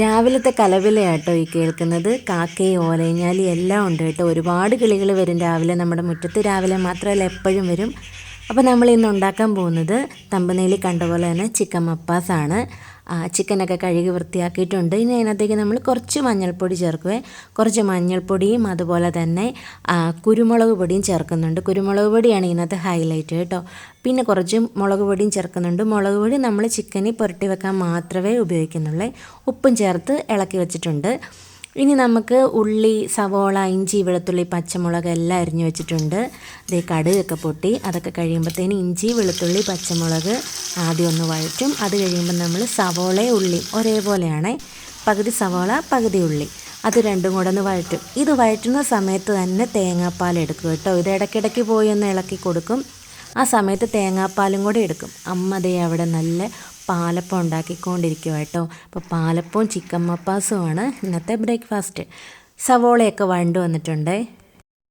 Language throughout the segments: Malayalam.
രാവിലത്തെ കലവിലയാട്ടോ ഈ കേൾക്കുന്നത്. കാക്കയും ഓലയിഞ്ഞാലി എല്ലാം ഉണ്ട് കേട്ടോ. ഒരുപാട് കിളികൾ വരും രാവിലെ നമ്മുടെ മുറ്റത്ത്. രാവിലെ മാത്രമല്ല എപ്പോഴും വരും. അപ്പോൾ നമ്മൾ ഇന്ന് ഉണ്ടാക്കാൻ പോകുന്നത് തമ്പനയിൽ കണ്ട പോലെ തന്നെ ചിക്കൻ മപ്പാസാണ്. ആ, ചിക്കനൊക്കെ കഴുകി വൃത്തിയാക്കിയിട്ടുണ്ട്. ഇനി അതിനകത്തേക്ക് നമ്മൾ കുറച്ച് മഞ്ഞൾപ്പൊടി ചേർക്കുവേ. കുറച്ച് മഞ്ഞൾപ്പൊടിയും അതുപോലെ തന്നെ കുരുമുളക് പൊടിയും ചേർക്കുന്നുണ്ട്. കുരുമുളക് പൊടിയാണ് ഇതിനകത്ത് ഹൈലൈറ്റ് കേട്ടോ. പിന്നെ കുറച്ച് മുളക് പൊടിയും ചേർക്കുന്നുണ്ട്. മുളക് പൊടി നമ്മൾ ചിക്കനിൽ പുരട്ടി വെക്കാൻ മാത്രമേ ഉപയോഗിക്കുന്നുള്ളൂ. ഉപ്പും ചേർത്ത് ഇളക്കി വെച്ചിട്ടുണ്ട്. ഇനി നമുക്ക് ഉള്ളി സവോള ഇഞ്ചി വെളുത്തുള്ളി പച്ചമുളക് എല്ലാം അരിഞ്ഞു വെച്ചിട്ടുണ്ട്. ദേ കടുകൊക്കെ പൊട്ടി. അതൊക്കെ കഴിയുമ്പോഴത്തേന് ഇഞ്ചി വെളുത്തുള്ളി പച്ചമുളക് ആദ്യം ഒന്ന് വഴറ്റും. അത് കഴിയുമ്പോൾ നമ്മൾ സവോള ഉള്ളി ഒരേപോലെയാണ്. പകുതി സവോള പകുതി ഉള്ളി. അത് രണ്ടും കൂടെ ഒന്ന് വഴറ്റും. ഇത് വഴറ്റുന്ന സമയത്ത് തന്നെ തേങ്ങാപ്പാൽ എടുക്കും കേട്ടോ. ഇത് ഇടയ്ക്കിടയ്ക്ക് പോയി ഒന്ന് ഇളക്കി കൊടുക്കും. ആ സമയത്ത് തേങ്ങാപ്പാലും കൂടെ എടുക്കും. അമ്മതേ അവിടെ നല്ല പാലപ്പം ഉണ്ടാക്കിക്കൊണ്ടിരിക്കുക കേട്ടോ. അപ്പോൾ പാലപ്പവും ചിക്കൻ മപ്പാസുമാണ്. ഇന്നത്തെ ബ്രേക്ക്ഫാസ്റ്റ് സവോളയൊക്കെ വഴണ്ടു വന്നിട്ടുണ്ട്.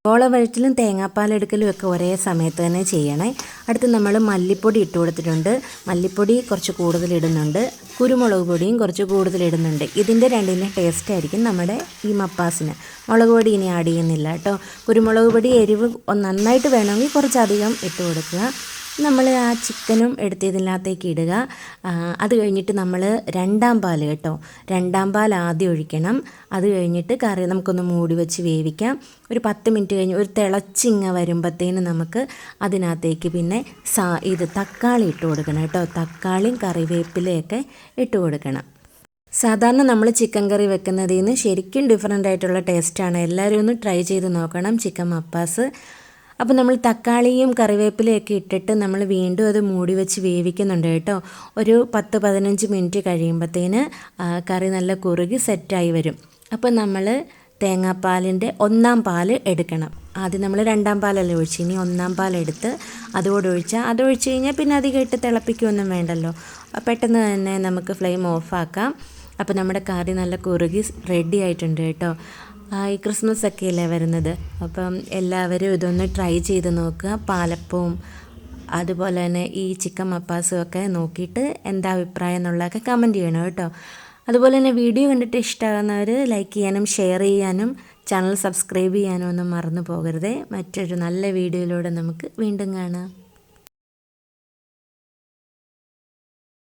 സവോള വഴറ്റിലും തേങ്ങാപ്പാലെടുക്കലും ഒക്കെ ഒരേ സമയത്ത് തന്നെ ചെയ്യണേ. അടുത്ത് നമ്മൾ മല്ലിപ്പൊടി ഇട്ട് കൊടുത്തിട്ടുണ്ട്. മല്ലിപ്പൊടി കുറച്ച് കൂടുതൽ ഇടുന്നുണ്ട്. കുരുമുളക് പൊടിയും കുറച്ച് കൂടുതൽ ഇടുന്നുണ്ട്. ഇതിന്റെ രണ്ടിന്റെ ടേസ്റ്റ് ആയിരിക്കും നമ്മുടെ ഈ മപ്പാസിന്. മുളക് പൊടി ഇനി ആഡ് ചെയ്യുന്നില്ല കേട്ടോ. കുരുമുളക് പൊടി എരിവ് നന്നായിട്ട് വേണമെങ്കിൽ കുറച്ചധികം ഇട്ട് കൊടുക്കുക. നമ്മൾ ആ ചിക്കനും എടുത്ത് ഇതിനകത്തേക്ക് ഇടുക അത് കഴിഞ്ഞിട്ട് നമ്മൾ രണ്ടാം പാൽ കേട്ടോ. രണ്ടാം പാൽ ആദ്യം ഒഴിക്കണം. അത് കഴിഞ്ഞിട്ട് കറി നമുക്കൊന്ന് മൂടി വെച്ച് വേവിക്കാം. ഒരു പത്ത് മിനിറ്റ് കഴിഞ്ഞ് ഒരു തിളച്ചിങ്ങ വരുമ്പോഴത്തേന് നമുക്ക് അതിനകത്തേക്ക് പിന്നെ സാ ഇത് തക്കാളി ഇട്ട് കൊടുക്കണം കേട്ടോ. തക്കാളിയും കറിവേപ്പിലയൊക്കെ ഇട്ട് കൊടുക്കണം. സാധാരണ നമ്മൾ ചിക്കൻ കറി വെക്കുന്നതിൽ നിന്ന് ശരിക്കും ഡിഫറെന്റ് ആയിട്ടുള്ള ടേസ്റ്റാണ് എല്ലാവരും ഒന്ന് ട്രൈ ചെയ്ത് നോക്കണം. ചിക്കൻ മപ്പാസ്. അപ്പോൾ നമ്മൾ തക്കാളിയും കറിവേപ്പിലയൊക്കെ ഇട്ടിട്ട് നമ്മൾ വീണ്ടും അത് മൂടി വെച്ച് വേവിക്കുന്നുണ്ട് കേട്ടോ. ഒരു പത്ത് പതിനഞ്ച് മിനിറ്റ് കഴിയുമ്പോഴത്തേന് കറി നല്ല കുറുകി സെറ്റായി വരും. അപ്പോൾ നമ്മൾ തേങ്ങാപ്പാലിന്റെ ഒന്നാം പാൽ എടുക്കണം. ആദ്യം നമ്മൾ രണ്ടാം പാലല്ലേ ഒഴിച്ച് ഇനി ഒന്നാം പാലെടുത്ത് അതോടെ ഒഴിച്ചാൽ അത് ഒഴിച്ച് കഴിഞ്ഞാൽ പിന്നെ അധികം ഇട്ട് തിളപ്പിക്കുകയൊന്നും വേണ്ടല്ലോ. പെട്ടെന്ന് തന്നെ നമുക്ക് ഫ്ലെയിം ഓഫാക്കാം. അപ്പോൾ നമ്മുടെ കറി നല്ല കുറുകി റെഡി ആയിട്ടുണ്ട് കേട്ടോ. ഈ ക്രിസ്മസ് ഒക്കെ അല്ലേ വരുന്നത്? അപ്പം എല്ലാവരും ഇതൊന്ന് ട്രൈ ചെയ്ത് നോക്കുക. പാലപ്പവും അതുപോലെ തന്നെ ഈ ചിക്കൻ മപ്പാസും ഒക്കെ നോക്കിയിട്ട് എന്താ അഭിപ്രായം എന്നുള്ളതൊക്കെ കമന്റ് ചെയ്യണം കേട്ടോ. അതുപോലെ തന്നെ വീഡിയോ കണ്ടിട്ട് ഇഷ്ടമാകുന്നവർ ലൈക്ക് ചെയ്യാനും ഷെയർ ചെയ്യാനും ചാനൽ സബ്സ്ക്രൈബ് ചെയ്യാനും ഒന്നും മറന്നു പോകരുതേ. മറ്റൊരു നല്ല വീഡിയോയിലൂടെ നമുക്ക് വീണ്ടും കാണാം.